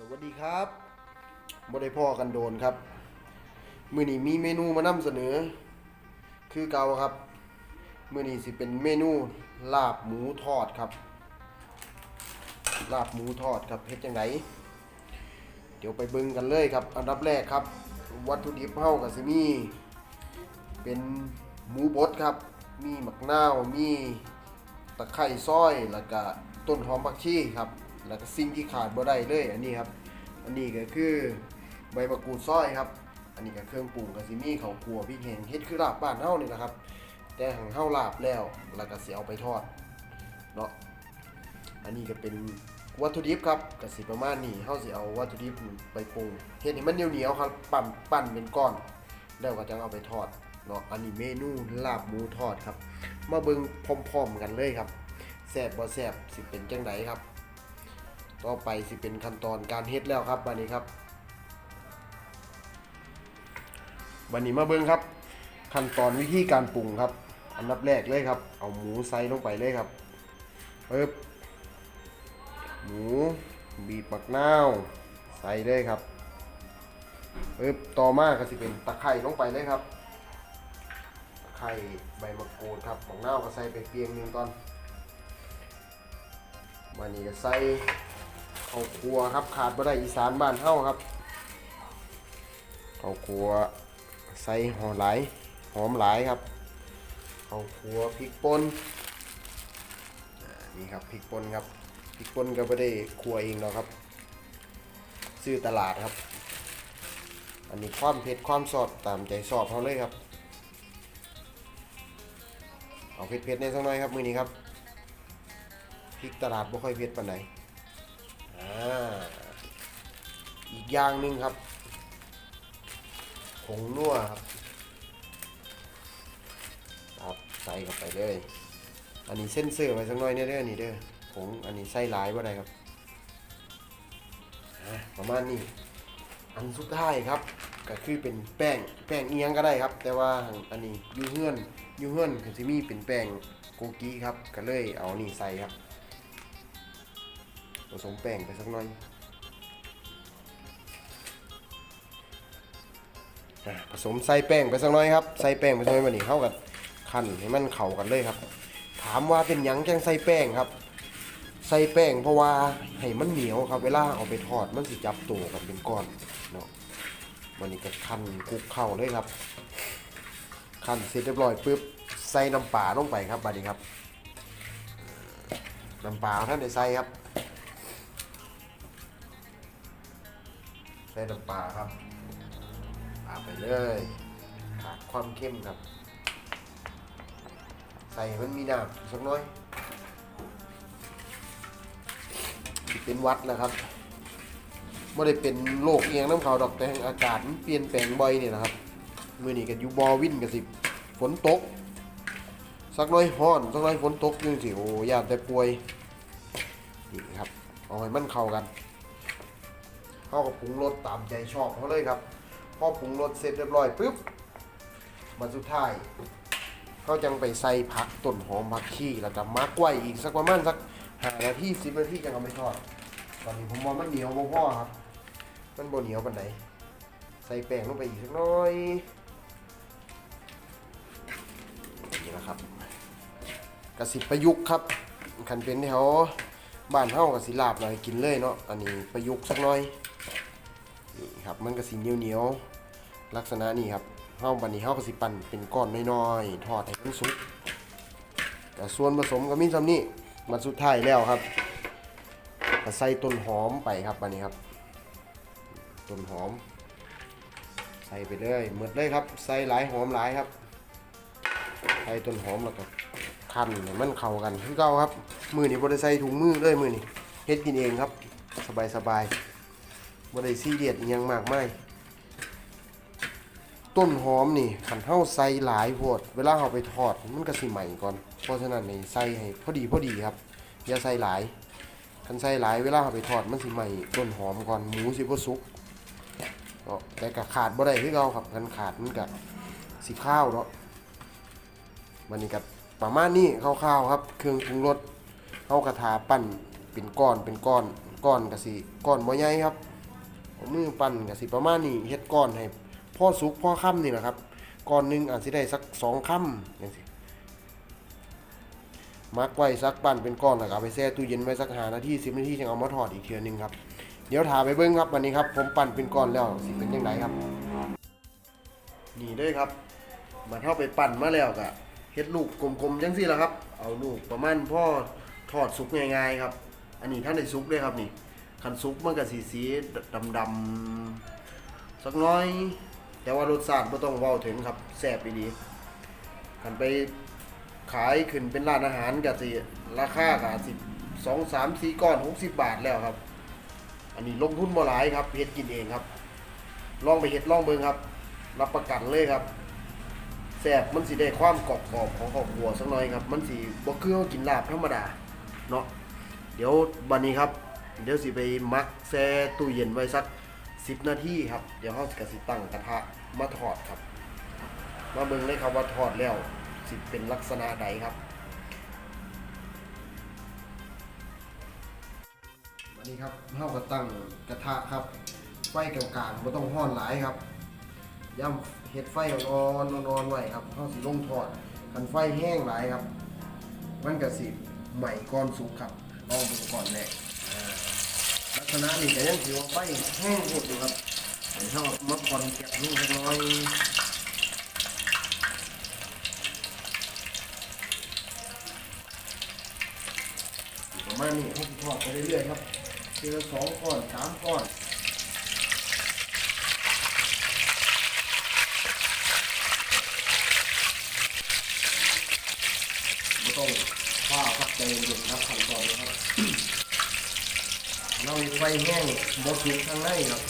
สวัสดีครับบ่ได้พ่อกันโดนครับ มื้อนี้มีเมนูมานำเสนอ คือเก่าครับ มื้อนี้สิเป็นเมนูลาบหมูทอดครับ ลาบหมูทอดครับเฮ็ดจังไดเดี๋ยวไปเบิ่งกันเลยครับ อันดับแรกครับ วัตถุดิบเฮาก็สิมี เป็นหมูบดครับ มีหมักนาว มีตะไคร้ซอย แล้วก็ต้นหอมผักชีครับ แล้วก็สิ่งที่ขาดบ่ได้เลยอันนี้ครับอันนี้ก็คือใบมะกรูดซอยครับ อันนี้ก็เครื่องปรุงก็สิมี่เขาวคั่วพริกแห้งเฮ็ดคือลาบบ้านเฮานี่นะครับ แต่หังเฮาลาบแล้วแล้วก็เสิเอาไปทอดเนาะอันนี้ก็เป็นวัตถุดิบครับก็สิประมาณนี้เฮาสิเอาวัตถุดิบไปปรุงเฮ็ดให้มันเหนียวๆครับปั่นปั่นเป็นก้อนแล้วก็จะเอาไปทอดเนาะอันนี้เมนูลาบหมูทอดครับ มาเบิ่งพร้อมๆกันเลยครับแซ่บบ่แซ่บสิเป็นจังไดครับ ต่อไปสิเป็นขั้นตอนการเฮ็ดแล้วครับบัดนี้ครับบัดนี้มาเบิ่งครับ ขั้นตอนวิธีการปรุงครับ อันดับแรกเลยครับ เอาหมูใส่ลงไปเลยครับปึ๊บหมูบีบมะนาวใส่เลยครับปึ๊บต่อมาก็สิเป็นตะไคร้ลงไปเลยครับตะไคร้ใบมะกรูดครับของนาวก็ใส่ไปเพียงหนึ่งตอนมานี่ก็ใส่ ข้าวคั่วครับขาดบ่ได้อีสานบ้านเฮาครับข้าวคั่วใส่หอมหลายหอมหลายครับข้าวคั่วพริกป่นนี่ครับพริกป่นครับพริกป่นก็ไม่ได้ครัวเองหรอกครับ ซื้อตลาดครับ อันนี้ความเผ็ดความสดตามใจชอบเขาเลยครับเอาเผ็ดๆในสักหน่อยครับมือนี้ครับพริกตลาดบ่ค่อยเผ็ดปานไหน อีกอย่างหนึ่งครับผงนัวครับครับใส่เข้าไปเลย อันนี้เส้นเสื่อไว้สักหน่อยเนี่ยด้อนี่เด้อผงอันนี้ใส่ลายบ่าได้ครับประมาณนี้อันสุดท้ายครับ ก็คือเป็นแป้งแป้งเอียงก็ได้ครับ แต่ว่าอันนี้ยูเฮือนยูเฮือนคือสิมีเป็นแป้งโกกี้ครับ ก็เลยเอานี่ใส่ครับ ผสมแป้งไปสักหน่อยผสมใส่แป้งไปสักหน่อยครับใส่แป้งไปสักหน่อยวันนี้เข้ากันคั่นให้มันเข้ากันเลยครับ ถามว่าเป็นยังจังใส่แป้งครับ ใส่แป้งเพราะว่าให้มันเหนียวครับ เวลาเอาไปทอดมันสิจับตัวกันเป็นก้อนเนาะวันนี้ก็คั้นคลุกเข้าเลยครับคั้นเสร็จเรียบร้อยปุ๊บใส่น้ำปลาลงไปครับบัดนี้ครับน้ำปลาท่านได้ใส่ครับ ส่น้ำปลาครับปาไปเลยขาดความเข้มครับ ใส่มันมีน้ำสักหน้อยเป็นวัดนะครับไม่ได้เป็นโรคเอียงน้ำเขาดอกแต่อากาศเปลี่ยนแปลงบ่อยเนี่ยนะครับมื่อนี้กันอยู่บอวินกันสิฝนตก สักหน้อยฮ้อนสักหน้อยฝนตกยังสิโอ้ยาแต่ป่วยนี่ครับเอาให้มันเข้ากัน เข้ากับปรุงรสตามใจชอบเขาเลยครับพอปรุงรสเสร็จเรียบร้อยปุ๊บมาสุดท้ายเขาจังไปใส่ผักต้นหอมผักชีแล้วก็มักไว้อีกสักประมาณสักหานาทีสิบนาทีจะเอาไปทอดตอนนี้ผมมองมันเหนียวบ่พ่อครับ มันบ่เหนียวปานไหนใส่แป้งลงไปอีกสักหน้อยนี่นะครับกระสิประยุกต์ครับขันเป็นแถวบ้านเฮากระสิลาบหน่อยกินเลยเนาะอันนี้ประยุกต์สักหน่อย นี่ครับมันกระสิเหนียวเหนียวลักษณะนี้ครับเฮาบันนี้เฮากระสิปั่นเป็นก้อนน้อยๆทอดให้มันสุกแต่ส่วนผสมก็มีซ้ำนี้มาสุดท้ายแล้วครับก็ใส่ต้นหอมไปครับอันนี้ครับต้นหอม ใส่ไปเลยหมดเลยครับ ใส่หลายหอมหลายครับใส่ต้นหอมแล้วก็คั่นให้มันเข้ากันคือเก่าครับ มือนี่บ่ได้ใส่ถุงมือเลยมือนี่เฮ็ดกินเองครับ สบายสบาย บ่ได้ซีเรียสอิหยังมากมายต้นหอมนี่ขันเท่าใส่หลายโพดเวลาเอาไปทอดมันก็สิใหม่ก่อน เพราะฉะนั้นนี่ใส่ให้พอดีพอดีครับ อย่าใส่หลายคันใส่หลายเวลาเอาไปทอดมันสิใหม่ต้นหอมก่อนหมูสิบ่สุกเนาะแต่ก็ขาดบ่ได้คือเก่าครับคันขาดมันก็สิข้าวเนาะมันนี่ก็ประมาณนี้คร่าวๆครับ เครื่องปรุงรสเฮากระทาปั้นเป็นก้อนเป็นก้อนก้อนก็สิก้อนบ่ใหญ่ครับ มือปั้นก็สิประมาณนี้เฮ็ดก้อนให้พ่อสุกพ่อค่ำนี่แหละครับก้อนหนึ่งอาจสิได้สักสองค่ำจังซี่มักไว้สักปั้นเป็นก้อนแล้วก็เอาไปแช่ตู้เย็นไว้สัก5นาที10นาทีจึงเอามาทอดอีกเทื่อหนึงครับเดี๋ยวถาไปเบิ้งครับวันนี้ครับ ผมปั่นเป็นก้อนแล้วสิเป็นยังไงครับ นี่ด้วยครับมาเท่าไปปั่นมาแล้วกะเฮ็ดลูกกลมๆจังซี่แหละครับ เอาลูกประมาณพ่อทอดสุกง่ายๆครับ อันนี้ท่านได้สุกด้วยครับนี่ คันสุกมันก็สีสีดำๆสักน้อย แต่ว่ารสชาติบ่ต้องเว้าถึงครับแซ่บอีๆคันไปขายขึ้นเป็นร้านอาหารก็สิราคาก็สิ2 3 4ก้อน60บบาทแล้วครับ อันนี้ลงทุนบ่หลายครับเฮ็ดกินเองครับ ลองไปเฮ็ดลองเบิ่งครับ รับประกันเลยครับแซ่บมันสิได้ความกรอบๆของข้าวคั่วสักหน่อยครับ มันสิบ่คือเฮากินลาบธรรมดาเนาะเดี๋ยวบัดนี้ครับ เดี๋ยวสิไปมักแช่ตู้เย็นไว้สัก10นาทีครับ เดี๋ยวเฮาก็สิตั้งกระทะมาทอดครับ มาเบิ่งเลยครับว่าทอดแล้วสิเป็นลักษณะใดครับวันนี้ครับเฮาก็ตั้งกระทะครับ ไฟกลางๆบ่ต้องร้อนหลายครับย่ำเฮ็ดไฟอ่อนๆอ่อนๆไว้ครับเฮาสิลงทอดคันไฟแห้งหลายครับ มันก็สิใหม่ก่อนสุกครับลองดูก่อนแรกอ่ ลักษณะนี้ก็ยังสิว่าไปแห้งหมดอยู่ครับเดี๋ยวเฮามาก่อนเกะลูกเล็กน้อยอยู่ประมาณนี้ให้ทอดไปเรื่อยๆครับทีละสองก้อนสามก้อนไม่ต้องข้าวพักใจเย็นครับขั้นตอนนี้ครับ เรา ไฟแห้งบดสุกข้างในครับ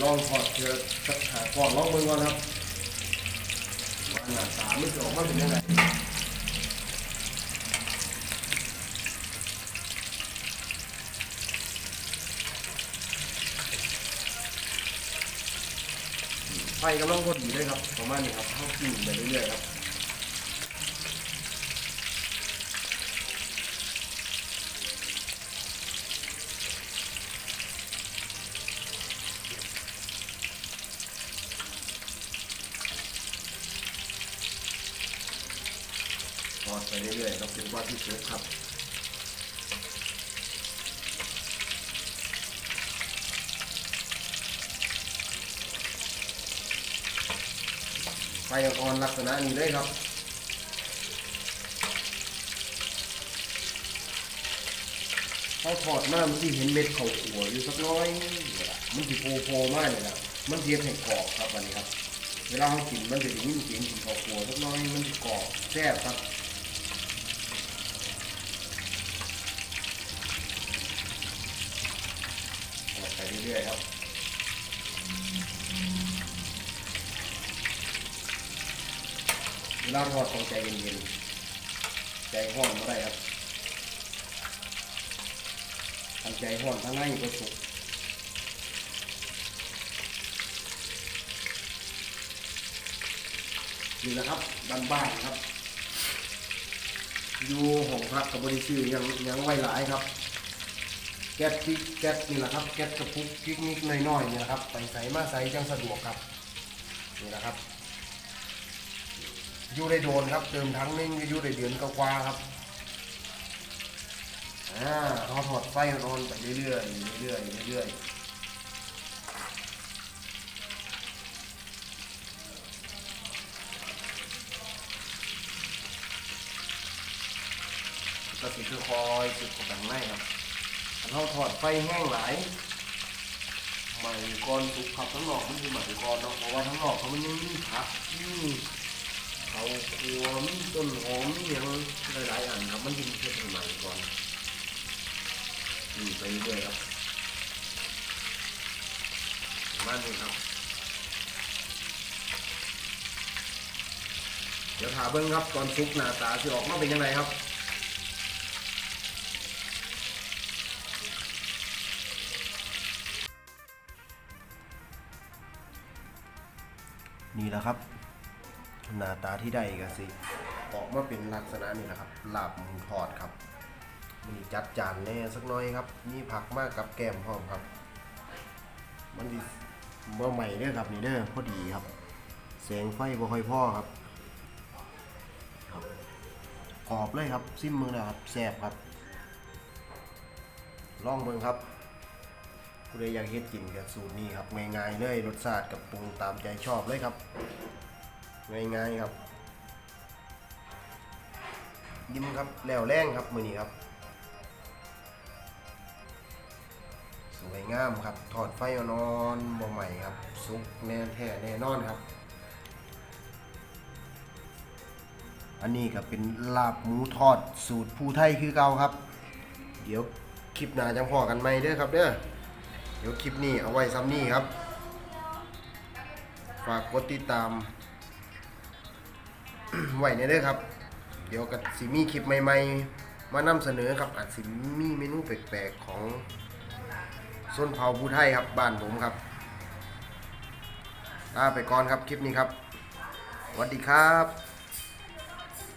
ลองทอดเชือสักหาก้อนลองมือก่อนครับว่าหนาตาไม่จะออกมาเป็นยังไงไฟกำลังพอดีเลยครับ ประมาณนี้ครับเข้ากินไปเรื่อยๆครับ อดไปเรื่อยๆครับเป็นว่าที่สุดครับไฟอ่อนลักษณะนี้เลยครับเขาถอดมามันสิเห็นเม็ดเขาขัวอยู่สักน้อยมันสิโฟโฟมากเลยนะมันเสียให้กรอบครับอันนี้ครับ เวลาเขากินมันจะด้ยินเสียงกินเขาขัวสักน้อยมันจะกรอบแซ่บครับทอดไปเรื่อยๆครับเวลาทอดต้องใจเย็นๆใจห้อนไม่ได้ครับทำใจห้อนทั้งในก็สุกนี่นะครับบ้านๆครับ อยู่ห้องพักกับบริษัทยังยังไว้หลายครับ ก๊สพริกแก๊สนี่แหละครับแก๊สกระปุกพริกนิดๆน้อยๆนี่ยนะครับไปใส่มาใส่จังสะดวกครับนี่แหละครับอยู่ได้โดนครับเติมทั้งนึงอยู่ได้เดือนกว่าครับอ่าเราถอดไฟอ่อนๆไปเรื่อยๆเรื่อยๆเรื่อยๆก็สิคือคอยสุดกับในครับ เราถอดไฟแห้งหลายใหม่ก่อนสุกขับทั้งนอกมันคือใหม่ก่อนเนาะเพราะว่าทั้งนอกเขามันยังมีผักนี่เขาครัวมีต้นหอมมีหยังหลายๆอันครับมันยิงเทศใหม่ก่อนนี่ไปเรื่อยครับมาณนี้ครับ เดี๋ยวถาเบิ้งครับตอนซุกหน้าตาจะออกมาเป็นยังไงครับ นี่แหละครับ หน้าตาที่ได้ก็สิออกมาเป็นลักษณะนี้นะครับลาบหมูทอดครับมันจัดจานแน่สักน้อยครับ มีผักมากกับแกมพร้อมครับ มันดีเมื่อใหม่เด้อครับนี่เด้อพอดีครับแสงไฟบ่ค่อยพ่อครับครับกรอบเลยครับซิมมือนะครับแซ่บครับลองเบิ่งครับ ผู้ใดอยากเฮ็ดกินกับสูตรนี้ครับง่ายๆเลยรสชาติกับปรุงตามใจชอบเลยครับง่ายๆครับ ยิ้มครับแล้วแรงครับมือนี้ครับ สวยงามครับถอดไฟอนอนบ่ใหม่ครับสุกแน่แท้แน่นอนครับ อันนี้ก็เป็นลาบหมูทอดสูตรผู้ไทยคือเก่าครับ เดี๋ยวคลิปหน้าจังพอกันไหมเด้อครับเด้อ เดี๋ยวคลิปนี้เอาไว้ซ้ำนี่ครับ ฝากกดติดตาม ไว้ในเด้อครับ เดี๋ยวกับสิมีคลิปใหม่ๆ มานำเสนอครับอาจสิมีเมนูแปลกๆของส้นเผาผู้ไทยครับบ้านผมครับลาไปก่อนครับคลิปนี้ครับสวัสดีครับ